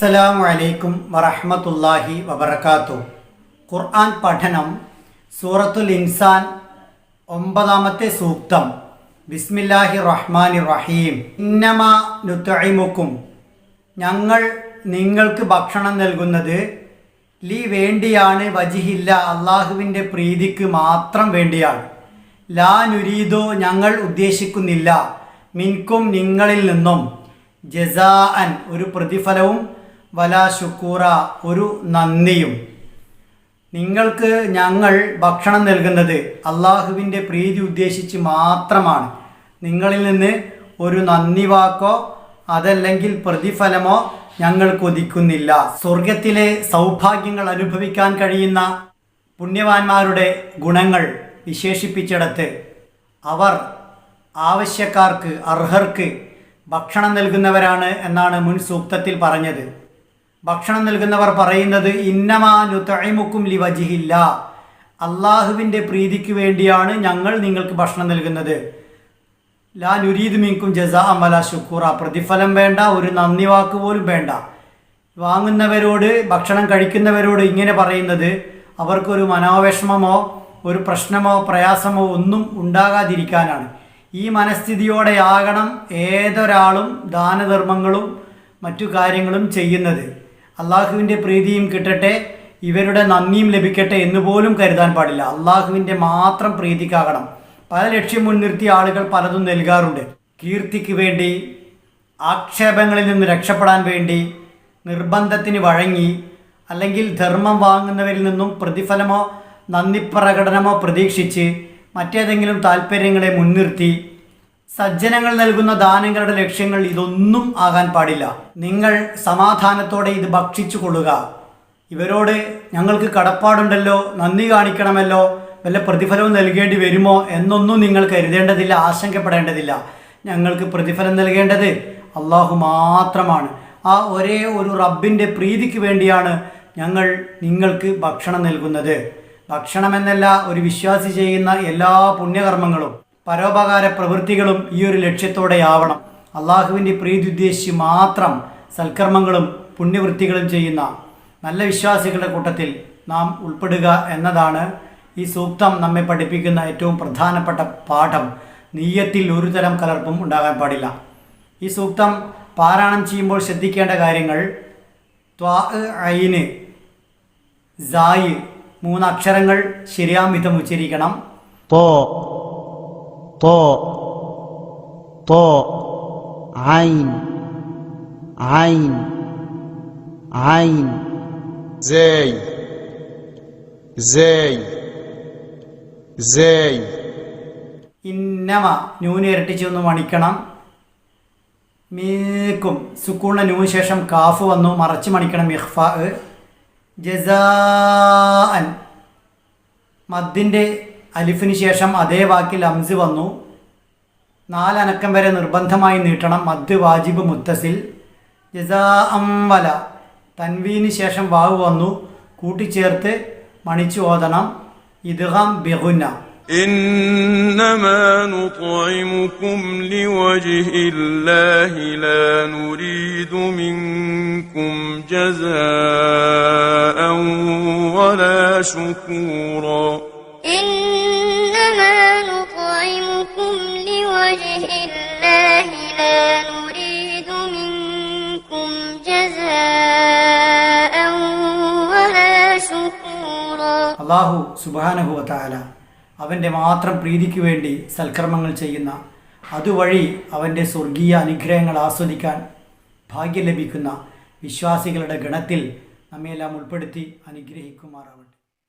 അസ്സലാമു അലൈക്കും വറഹ്മത്തുള്ളാഹി വബറകാത്തു. ഖുർആൻ പഠനം സൂറത്തുൽ ഇൻസാൻ ഒമ്പതാമത്തെ സൂക്തം. ബിസ്മില്ലാഹി റഹ്മാനി റഹീം. ഇന്നമ നുത്തഴിമുക്കും ഞങ്ങൾ നിങ്ങൾക്ക് ഭക്ഷണം നൽകുന്നത് ലീ വേണ്ടിയാണ് വജിഹില്ല അള്ളാഹുവിന്റെ പ്രീതിക്ക് മാത്രം വേണ്ടിയാണ്. ലാ നുരീദോ ഞങ്ങൾ ഉദ്ദേശിക്കുന്നില്ല. മിൻകും നിങ്ങളിൽ നിന്നും ജസാ അൻ ഒരു പ്രതിഫലവും വലാ ശുക്കൂറ ഒരു നന്ദിയും. നിങ്ങൾക്ക് ഞങ്ങൾ ഭക്ഷണം നൽകുന്നത് അള്ളാഹുവിന്റെ പ്രീതി ഉദ്ദേശിച്ച് മാത്രമാണ്. നിങ്ങളിൽ നിന്ന് ഒരു നന്ദി വാക്കോ അതല്ലെങ്കിൽ പ്രതിഫലമോ ഞങ്ങൾ കൊതിക്കുന്നില്ല സ്വർഗത്തിലെ സൗഭാഗ്യങ്ങൾ അനുഭവിക്കാൻ കഴിയുന്ന പുണ്യവാന്മാരുടെ ഗുണങ്ങൾ വിശേഷിപ്പിച്ചിടത്ത് അവർ ആവശ്യക്കാർക്ക് അർഹർക്ക് ഭക്ഷണം നൽകുന്നവരാണ് എന്നാണ് മുൻ സൂക്തത്തിൽ പറഞ്ഞത്. ഭക്ഷണം നൽകുന്നവർ പറയുന്നത് ഇന്നമാനു നുതഴിമുക്കും ലിവജിഹില്ല. അള്ളാഹുവിന്റെ പ്രീതിക്ക് വേണ്ടിയാണ് ഞങ്ങൾ നിങ്ങൾക്ക് ഭക്ഷണം നൽകുന്നത്. ലാ നുരീദ് മീൻകും ജസാ അമല ശുക്കൂറ. പ്രതിഫലം വേണ്ട ഒരു നന്ദി വാക്ക് പോലും വേണ്ട. വാങ്ങുന്നവരോട് ഭക്ഷണം കഴിക്കുന്നവരോട് ഇങ്ങനെ പറയുന്നത് അവർക്കൊരു മനോവിഷമമോ ഒരു പ്രശ്നമോ പ്രയാസമോ ഒന്നും ഉണ്ടാകാതിരിക്കാനാണ്. ഈ മനസ്ഥിതിയോടെയാകണം ഏതൊരാളും ദാനധർമ്മങ്ങളും മറ്റു കാര്യങ്ങളും ചെയ്യുന്നത്. അള്ളാഹുവിന്റെ പ്രീതിയും കിട്ടട്ടെ ഇവരുടെ നന്ദിയും ലഭിക്കട്ടെ എന്ന് പോലും കരുതാൻ പാടില്ല. അള്ളാഹുവിന്റെ മാത്രം പ്രീതിക്കാകണം. പല ലക്ഷ്യം മുൻനിർത്തി ആളുകൾ പലതും നൽകാറുണ്ട്. കീർത്തിക്ക് വേണ്ടി ആക്ഷേപങ്ങളിൽ നിന്ന് രക്ഷപ്പെടാൻ വേണ്ടി നിർബന്ധത്തിന് വഴങ്ങി അല്ലെങ്കിൽ ധർമ്മം വാങ്ങുന്നവരിൽ നിന്നും പ്രതിഫലമോ നന്ദി പ്രകടനമോ പ്രതീക്ഷിച്ച് മറ്റേതെങ്കിലും താല്പര്യങ്ങളെ മുൻനിർത്തി സജ്ജനങ്ങൾ നൽകുന്ന ദാനങ്ങളുടെ ലക്ഷ്യങ്ങൾ ഇതൊന്നും ആകാൻ പാടില്ല. നിങ്ങൾ സമാധാനത്തോടെ ഇത് ഭക്ഷിച്ചു കൊള്ളുക. ഇവരോട് ഞങ്ങൾക്ക് കടപ്പാടുണ്ടല്ലോ നന്ദി കാണിക്കണമല്ലോ വല്ല പ്രതിഫലവും നൽകേണ്ടി വരുമോ എന്നൊന്നും നിങ്ങൾ കരുതേണ്ടതില്ല ആശങ്കപ്പെടേണ്ടതില്ല. ഞങ്ങൾക്ക് പ്രതിഫലം നൽകേണ്ടത് അള്ളാഹു മാത്രമാണ്. ആ ഒരേ ഒരു റബ്ബിന്റെ പ്രീതിക്ക് വേണ്ടിയാണ് ഞങ്ങൾ നിങ്ങൾക്ക് ഭക്ഷണം നൽകുന്നത്. ഭക്ഷണമെന്നല്ല ഒരു വിശ്വാസി ചെയ്യുന്ന എല്ലാ പുണ്യകർമ്മങ്ങളും. പരോപകാര പ്രവൃത്തികളും ഈ ഒരു ലക്ഷ്യത്തോടെയാവണം. അള്ളാഹുവിന്റെ പ്രീതി ഉദ്ദേശിച്ച് മാത്രം സൽക്കർമ്മങ്ങളും പുണ്യവൃത്തികളും ചെയ്യുന്ന നല്ല വിശ്വാസികളുടെ കൂട്ടത്തിൽ നാം ഉൾപ്പെടുക എന്നതാണ് ഈ സൂക്തം നമ്മെ പഠിപ്പിക്കുന്ന ഏറ്റവും പ്രധാനപ്പെട്ട പാഠം. നീയത്തിൽ ഒരു തരം കലർപ്പും ഉണ്ടാകാൻ പാടില്ല. ഈ സൂക്തം പാരായണം ചെയ്യുമ്പോൾ ശ്രദ്ധിക്കേണ്ട കാര്യങ്ങൾ ത്വാ ഐന് സായ് മൂന്ന് അക്ഷരങ്ങൾ ശരിയാം വിധം ഉച്ചരിക്കണം. طاء طاء طاء عين عين عين زاي زاي زاي ഇന്നമ നൂന് ഇരട്ടിച്ച് ഒന്ന് മണിക്കണം മീക്കും സുക്കൂണിന് നൂന് ശേഷം കാഫ് വന്നു മറച്ച് മണിക്കണം ഇഹ്ഫ ജസാൻ മദ്ദിൻ്റെ അലിഫിന് ശേഷം അതേ വാക്കിൽ അംസ് വന്നു നാലനക്കം വരെ നിർബന്ധമായി നീട്ടണം മദ് വാജിബ് മുത്തസിൽ ജസാ അംവല തൻവീന് ശേഷം വാവ് വന്നു കൂട്ടിച്ചേർത്ത് മണിച്ചു ഓതണം ഇദ്ഹാം ബെഹുന്ന إنما نطعمكم لوجه الله لا نريد منكم جزاء ولا شكورا لوجه الله لا نريد منكم جزاء ولا شكورا അള്ളാഹു സുബാനഹുവത്താല അവൻ്റെ മാത്രം പ്രീതിക്ക് വേണ്ടി സൽക്കർമ്മങ്ങൾ ചെയ്യുന്ന അതുവഴി അവൻ്റെ സ്വർഗീയ അനുഗ്രഹങ്ങൾ ആസ്വദിക്കാൻ ഭാഗ്യം ലഭിക്കുന്ന വിശ്വാസികളുടെ ഗണത്തിൽ നമ്മയെല്ലാം ഉൾപ്പെടുത്തി അനുഗ്രഹിക്കുമാറാവട്ടെ